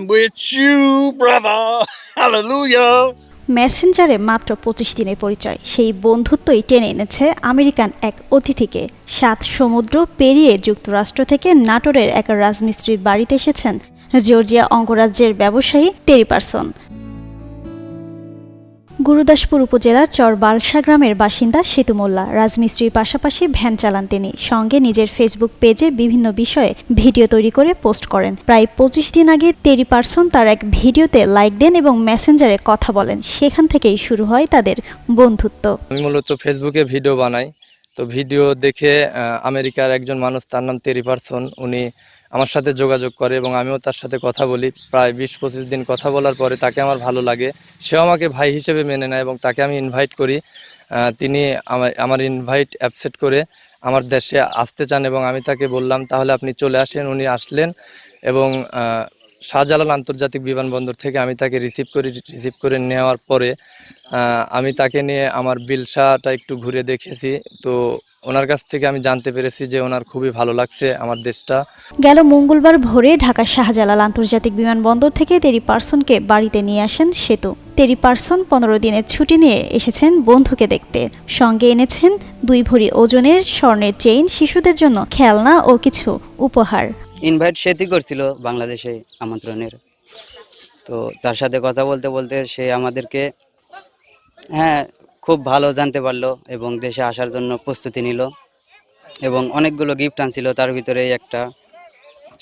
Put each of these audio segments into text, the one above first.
I'm with you, brother. Hallelujah. মেসেঞ্জারে মাত্র পঁচিশ দিনের পরিচয় সেই বন্ধুত্বই টেনে এনেছে আমেরিকান এক অতিথিকে সাত সমুদ্র পেরিয়ে যুক্তরাষ্ট্র থেকে নাটোরের এক রাজমিস্ত্রির বাড়িতে এসেছেন জর্জিয়া অঙ্গরাজ্যের ব্যবসায়ী টেরি পারসন গুরুদাসপুর উপজেলার চর বালসা গ্রামের বাসিন্দা সেতু মোল্লা। রাজমিস্ত্রির পাশাপাশি ভ্যান চালান তিনি। সঙ্গে নিজের ফেসবুক পেজে বিভিন্ন বিষয়ে ভিডিও তৈরি করে পোস্ট করেন। প্রায় পঁচিশ দিন আগে তেরি পার্সন তার এক ভিডিওতে লাইক দেন এবং মেসেঞ্জারে কথা বলেন। সেখান থেকেই শুরু হয় তাদের বন্ধুত্ব। আমি মূলত ফেসবুকে ভিডিও বানাই। তো ভিডিও দেখে আমেরিকার একজন মানুষ, তার নাম তেরি পারসন। উনি আমার সাথে যোগাযোগ করে এবং আমিও তার সাথে কথা বলি। প্রায় বিশ পঁচিশ দিন কথা বলার পরে তাকে আমার ভালো লাগে। সেও আমাকে ভাই হিসেবে মেনে নেয় এবং তাকে আমি ইনভাইট করি। তিনি আমার আমার ইনভাইট অ্যাপসেট করে আমার দেশে আসতে চান এবং আমি তাকে বললাম, তাহলে আপনি চলে আসেন। উনি আসলেন এবং শাহজালাল আন্তর্জাতিক বিমানবন্দর থেকে আমি তাকে রিসিভ করি রিসিভ করে নেওয়ার পরে আমি তাকে নিয়ে আমার বিলসাটা একটু ঘুরে দেখেছি। তো ওনার কাছ থেকে আমি জানতে পেরেছি যে ওনার খুবই ভালো লাগছে আমার দেশটা। গেল মঙ্গলবার ভোরে ঢাকার শাহজালাল আন্তর্জাতিক বিমানবন্দর থেকে তেরি পার্সনকে বাড়িতে নিয়ে আসেন সেতু। তেরি পার্সন পনেরো দিনের ছুটি নিয়ে এসেছেন বন্ধুকে দেখতে। সঙ্গে এনেছেন দুই ভরি ওজনের স্বর্ণের চেইন শিশুদের জন্য খেলনা ও কিছু উপহার। ইনভাইট সেটি করছিল বাংলাদেশে আমন্ত্রণের। তো তার সাথে কথা বলতে বলতে সে আমাদেরকে হ্যাঁ খুব ভালো জানতে পারল এবং দেশে আসার জন্য প্রস্তুতি নিল এবং অনেকগুলো গিফট আনছিল। তার ভিতরে একটা,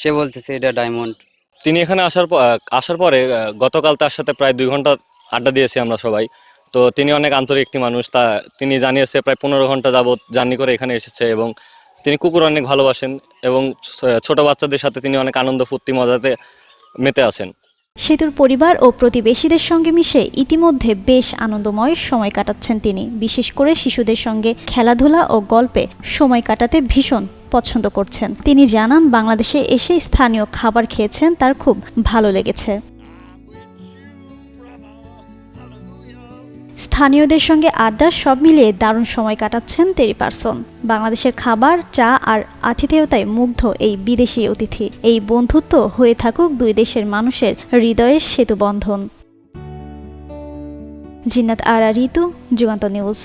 সে বলতেছে এটা ডায়মন্ড তিনি এখানে আসার আসার পরে গতকাল তার সাথে প্রায় দুই ঘণ্টা আড্ডা দিয়েছি আমরা সবাই। তো তিনি অনেক আন্তরিক একটি মানুষ। তা, তিনি জানিয়েছে প্রায় পনেরো ঘণ্টা যাবৎ জার্নি করে এখানে এসেছে এবং তিনি কুকুর অনেক ভালোবাসেন এবং ছোট বাচ্চাদের সাথে তিনি অনেক আনন্দ, ফুর্তি, মজাতে মেতে আছেন সেতুর পরিবার ও প্রতিবেশীদের সঙ্গে মিশে ইতিমধ্যে বেশ আনন্দময় সময় কাটাচ্ছেন তিনি। বিশেষ করে শিশুদের সঙ্গে খেলাধুলা ও গল্পে সময় কাটাতে ভীষণ পছন্দ করছেন। তিনি জানান, বাংলাদেশে এসে স্থানীয় খাবার খেয়েছেন, তার খুব ভালো লেগেছে। স্থানীয়দের সঙ্গে আড্ডা সব মিলিয়ে দারুণ সময় কাটাচ্ছেন তেরি পারসন। বাংলাদেশের খাবার, চা আর আতিথেয়তায় মুগ্ধ এই বিদেশি অতিথি। এই বন্ধুত্ব হয়ে থাকুক দুই দেশের মানুষের হৃদয়ের সেতু বন্ধন জিন্নাত আরা, ঋতু, যুগান্ত নিউজ।